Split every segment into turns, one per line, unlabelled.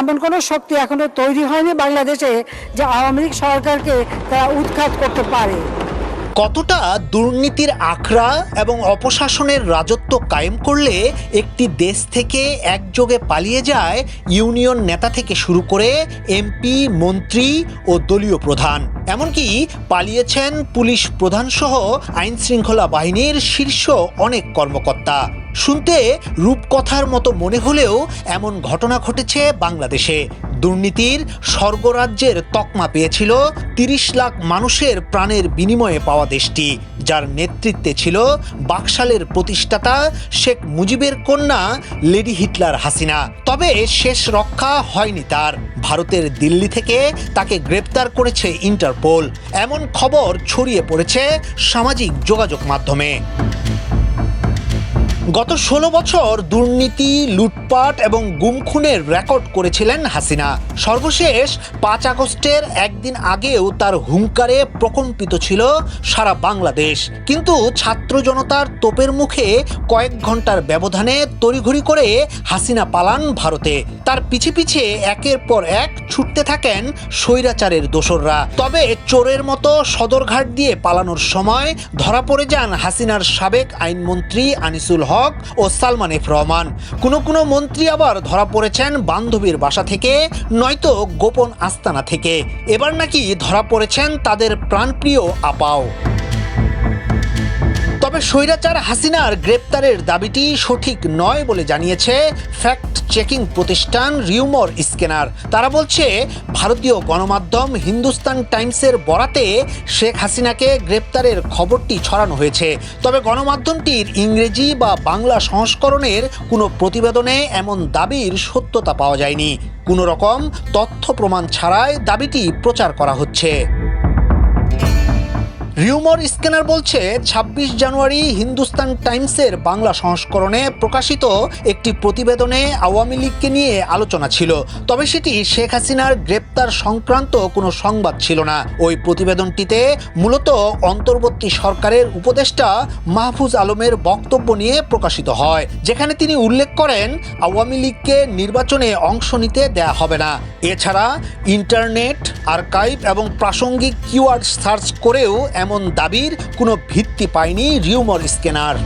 এমন কোনো শক্তি এখনও তৈরি হয়নি বাংলাদেশে যে আওয়ামী লীগ সরকারকে তারা উৎখাত করতে পারে।
কতটা দুর্নীতির আখড়া এবং অপশাসনের রাজত্ব কায়েম করলে একটি দেশ থেকে একযোগে পালিয়ে যায় ইউনিয়ন নেতা থেকে শুরু করে এমপি, মন্ত্রী ও দলীয় প্রধান। এমনকি পালিয়েছেন পুলিশ প্রধানসহ আইন শৃঙ্খলা বাহিনীর শীর্ষ অনেক কর্মকর্তা। শুনতে রূপকথার মতো মনে হলেও এমন ঘটনা ঘটেছে বাংলাদেশে দুর্নীতির স্বর্গরাজ্যের তকমা পেয়েছিল তিরিশ লাখ মানুষের প্রাণের বিনিময়ে পাওয়া দেশটি, যার নেতৃত্বে ছিল বাকশালের প্রতিষ্ঠাতা শেখ মুজিবের কন্যা লেডি হিটলার হাসিনা। তবে শেষ রক্ষা হয়নি তার। ভারতের দিল্লি থেকে তাকে গ্রেপ্তার করেছে ইন্টারপোল। এমন খবর ছড়িয়ে পড়েছে সামাজিক যোগাযোগ মাধ্যমে। গত ষোলো বছর দুর্নীতি, লুটপাট এবং গুমখুনের রেকর্ড করেছিলেন হাসিনা। সর্বশেষ পাঁচ আগস্টের একদিন আগেও তার হুঙ্কারে প্রকম্পিত ছিল সারা বাংলাদেশ। কিন্তু ছাত্র জনতার তোপের মুখে কয়েক ঘণ্টার ব্যবধানে তড়িঘড়ি করে হাসিনা পালান ভারতে। তার পিছে পিছে একের পর এক ছুটতে থাকেন স্বৈরাচারের দোসররা। তবে চোরের মতো সদরঘাট দিয়ে পালানোর সময় ধরা পড়ে যান হাসিনার সাবেক আইনমন্ত্রী আনিসুল হক ও সালমান এফ রহমান কোনো কোনো মন্ত্রী আবার ধরা পড়েছেন বান্ধবীর বাসা থেকে, নয়তো গোপন আস্তানা থেকে। এবার নাকি ধরা পড়েছেন তাদের প্রাণপ্রিয় আপাও। তবে স্বৈরাচার হাসিনার গ্রেপ্তারের দাবিটি সঠিক নয় বলে জানিয়েছে ফ্যাক্ট চেকিং প্রতিষ্ঠান রিউমর স্ক্যানার। তারা বলছে, ভারতীয় গণমাধ্যম হিন্দুস্তান টাইমসের বরাতে শেখ হাসিনাকে গ্রেপ্তারের খবরটি ছড়ানো হয়েছে। তবে গণমাধ্যমটির ইংরেজি বা বাংলা সংস্করণের কোনো প্রতিবেদনে এমন দাবির সত্যতা পাওয়া যায়নি। কোনো রকম তথ্য প্রমাণ ছাড়াই দাবিটি প্রচার করা হচ্ছে। রিউমর স্ক্যানার বলছে ২৬ জানুয়ারি হিন্দুস্তান টাইমসের বাংলা সংস্করণে প্রকাশিত একটি প্রতিবেদনে আওয়ামী লীগকে নিয়ে আলোচনা ছিল। তবে সেটি শেখ হাসিনার গ্রেপ্তার সংক্রান্ত কোনো সংবাদ ছিল না। ওই প্রতিবেদনটিতে মূলত অন্তর্বর্তী সরকারের উপদেষ্টা মাহফুজ আলমের বক্তব্য নিয়ে প্রকাশিত হয়, যেখানে তিনি উল্লেখ করেন, আওয়ামী লীগকে নির্বাচনে অংশ নিতে দেয়া হবে না। এছাড়া ইন্টারনেট, আর্কাইভ এবং প্রাসঙ্গিক কিওয়ার্ড সার্চ করেও এমন দাবির কোনো ভিত্তি পায়নি রিউমর স্ক্যানার।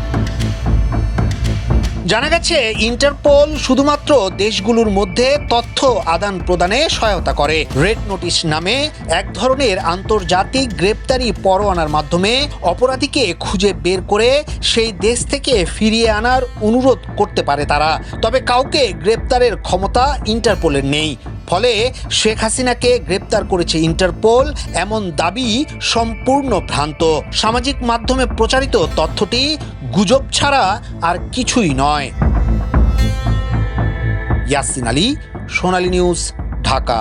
জানা গেছে, ইন্টারপোল শুধুমাত্র দেশগুলোর মধ্যে তথ্য আদান প্রদানে সহায়তা করে। রেড নোটিশ নামে এক ধরনের আন্তর্জাতিক গ্রেপ্তারি পরোয়ানার মাধ্যমে অপরাধীকে খুঁজে বের করে সেই দেশ থেকে ফিরিয়ে আনার অনুরোধ করতে পারে তারা। তবে কাউকে গ্রেপ্তারের ক্ষমতা ইন্টারপোলের নেই। ফলে শেখ হাসিনাকে গ্রেপ্তার করেছে ইন্টারপোল। এমন দাবি সম্পূর্ণ ভ্রান্ত। সামাজিক মাধ্যমে প্রচারিত তথ্যটি গুজব ছাড়া আর কিছুই নয়। ইয়াসিন আলী, সোনালী নিউজ, ঢাকা।